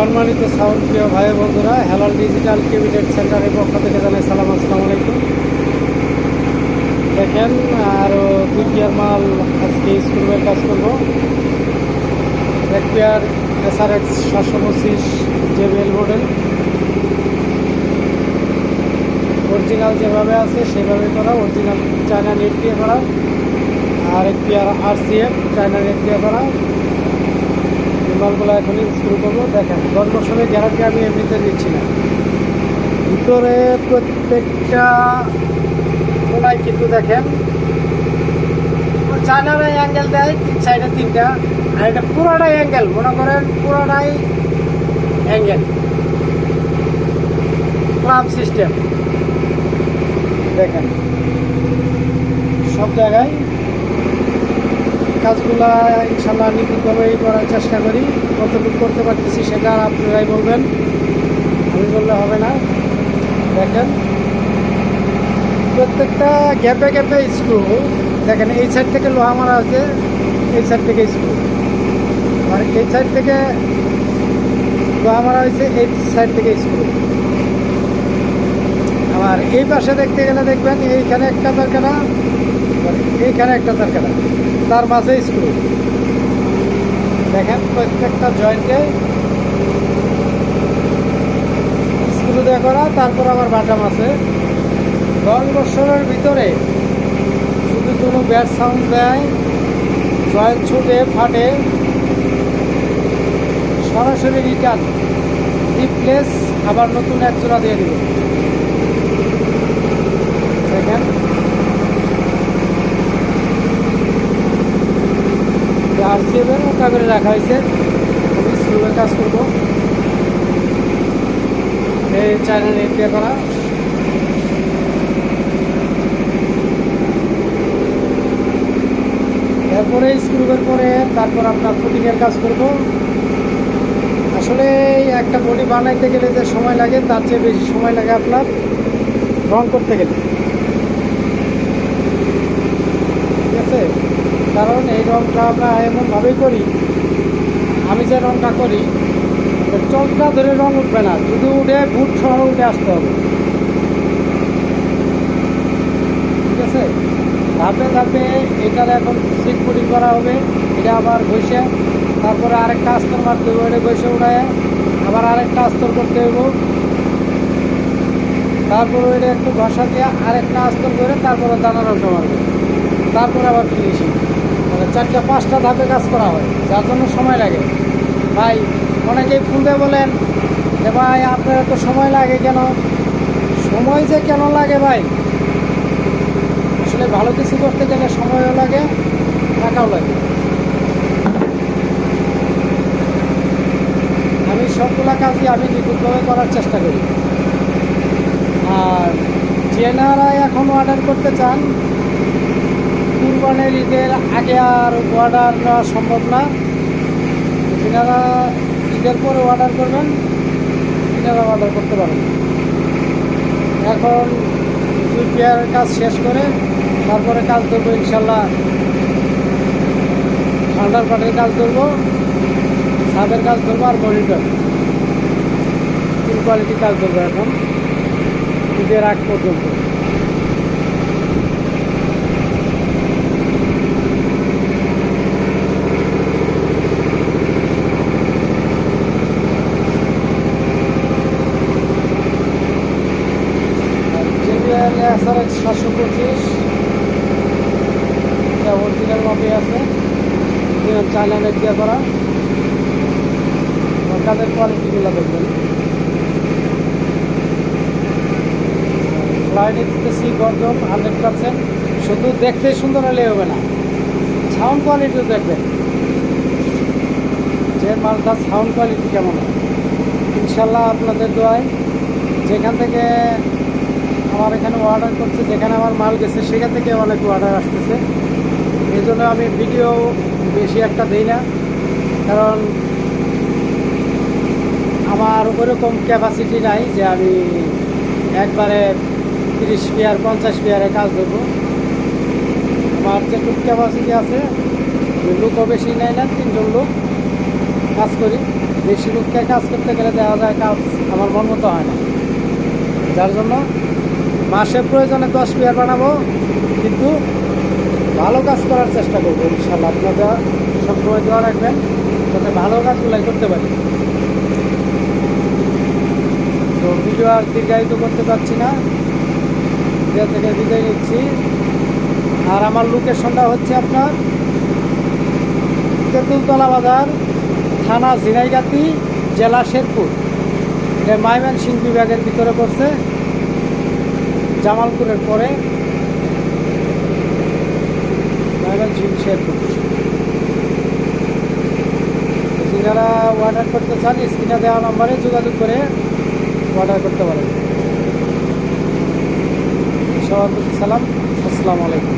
সম্মানিত সাউন্ড প্রিয় ভাই বন্ধুরা, হেলাল ডিজিটাল ক্যাবিনেট সেন্টারের পক্ষ থেকে জানাই সালাম, আসসালামু আলাইকুম। দেখেন আরও দুই পেয়ার মাল আজকে স্কুলের কাজ করব। এক পেয়ার এসআরএক্স সাতশো পঁচিশ যে জেবিএল মডেল অরিজিনাল যেভাবে আছে, সেভাবে করা অরিজিনাল চায়না নেট দিয়ে করা। আর এক পেয়ার আর সিএফ চায়না নেট দিয়ে করা। মালগুলো এখন স্ক্রু করব। দেখেন, দশ বছরের গ্যারান্টি আমি এমনিতে দিচ্ছি না। ভিতরে প্রত্যেকটা কোনায় কিন্তু দেখেন, চায়নার অ্যাঙ্গেল দেয়, তিন সাইডে তিনটা। আর এটা পুরোটাই অ্যাঙ্গেল মনে করেন পুরোটাই অ্যাঙ্গেল ক্লাব সিস্টেম। দেখেন, সব জায়গায় কাজগুলা ইনশাল্লাহ নিখুঁতভাবেই করার চেষ্টা করি। কতটুকু করতে পারতেছি সেটা আপনারাই বলবেন। আমি বললে হবে না। দেখেন। প্রত্যেকটা গ্যাপে গ্যাপে স্ক্রু। দেখেন, এই সাইড থেকে লোহা মারা আছে, এই সাইড থেকে স্ক্রু। আর এই সাইড থেকে লোহা মারা হয়েছে, এই সাইড থেকে স্ক্রু। আবার এই পাশে দেখতে গেলে দেখবেন, এইখানে একটা তারকাটা, এইখানে একটা তারকাটা। তার মাঝে স্ক্রু দেখেন প্রত্যেকটা জয়েন্টে স্ক্রু দিয়ে করা, তারপর আবার বাটাম আছে। দশ বছরের ভিতরে শুধু কোনো ব্যাড সাউন্ড দেয় জয়েন্ট ছুটে, ফাটে, সরাসরি রিটার্ন রিপ্লেস আবার নতুন এক জোড়া দিয়ে দেবে দেখেন আরসিএফের মোটা করে রাখা হয়েছে। আমি স্কুলের কাজ করব। এই চায়না নেট করা। এরপরে স্ক্রুবের পরে তারপর আপনার ফুটিংয়ের কাজ করব। আসলে একটা বডি বানাইতে গেলে যে সময় লাগে, তার চেয়ে বেশি সময় লাগে আপনার রং করতে গেলে ঠিক আছে কারণ এই রংটা আমরা এমনভাবেই করি, আমি যে রংটা করি চলটা ধরে রং উঠবে না যদি উঠে বুট সহ উঠে আসতে হবে। ঠিক আছে? ধাপে ধাপে এটার এখন সিট পুটিং করা হবে, এটা আবার ঘষে তারপরে আরেকটা আস্তর মারতে হবে, এটা ঘষে উঠায়, আবার আরেকটা আস্তর করতে হইব। তারপরে ওইটা একটু ঘষা দিয়ে আরেকটা আস্তর করে তারপরে দানা রংটা মারবে, তারপরে আবার ফিনিশিং চারটা, পাঁচটা ধাপে কাজ করা হয়, যার জন্য সময় লাগে। ভাই, অনেকেই ফোন বলেন যে, ভাই, আপনার এত সময় লাগে কেন? সময় যে কেন লাগে ভাই? আসলে ভালো কিছু করতে গেলে সময়ও লাগে, টাকাও লাগে। আমি সবগুলা কাজই আমি নিখুঁতভাবে করার চেষ্টা করি। আর যেনারা এখন অর্ডার করতে চান কুরবানের ঈদের আগে আর অর্ডার নেওয়া সম্ভব না। যেনারা ঈদের পরে অর্ডার করবেন তিনারা অর্ডার করতে পারেন এখন দুই কাজ শেষ করে তারপরে কাজ করব ইনশাল্লাহ ঠান্ডার পাটের কাজ করব ছাদের কাজ করব আর মনিটর তিন কোয়ালিটি কাজ করব এখন, ঈদের আগ পর্যন্ত। এসআরএক্স সাতশো পঁচিশ। এটা অরিজিনাল মাপে আছে। চায়না নেট দিয়ে করা। কাজের কোয়ালিটিগুলো দেখবেন। লাইনে দিতেছি গরম হান্ড্রেড পার্সেন্ট। শুধু দেখতে সুন্দর হলে হবে না। সাউন্ড কোয়ালিটিও দেখবেন। যে মালটার সাউন্ড কোয়ালিটি কেমন ইনশাল্লাহ আপনাদের দোয়ায় যেখান থেকে আমার এখানে অর্ডার করছে, যেখানে আমার মাল গেছে, সেখান থেকে অনেক অর্ডার আসতেছে। এই জন্য আমি ভিডিও বেশি একটা দিই না, কারণ আমার ওরকম ক্যাপাসিটি নাই যে আমি একবারে তিরিশ পেয়ার, পঞ্চাশ পেয়ারে কাজ দেবো। আমার যেটুকু ক্যাপাসিটি আছে লোকও বেশি নেয় না, তিনজন লোক কাজ করি। বেশি লোককে কাজ করতে গেলে দেখা যায় কাজ আমার মন মতো হয় না। যার জন্য মাসে প্রয়োজনে দশ পেয়ার বানাবো, কিন্তু ভালো কাজ করার চেষ্টা করব, ইনশাল্লাহ। আপনারা সবসময় দেওয়া রাখবেন, যাতে ভালো কাজগুলাই করতে পারি। তো ভিডিও আর দীর্ঘায়িত করতে পারছি না। ভিডিও থেকে বিদায় নিচ্ছি। আর আমার লোকেশনটা হচ্ছে আপনার তেঁতুলতলা বাজার, থানা ঝিনাইগাতি, জেলা শেরপুর। এটা মাইমেন সিং বিভাগের ভিতরে পড়ছে। জামালপুরের পরে যারা অর্ডার করতে চান স্ক্রিনে দেওয়া নাম্বারে যোগাযোগ করে অর্ডার করতে পারেন। সবার প্রতি সালাম, আসসালামু আলাইকুম।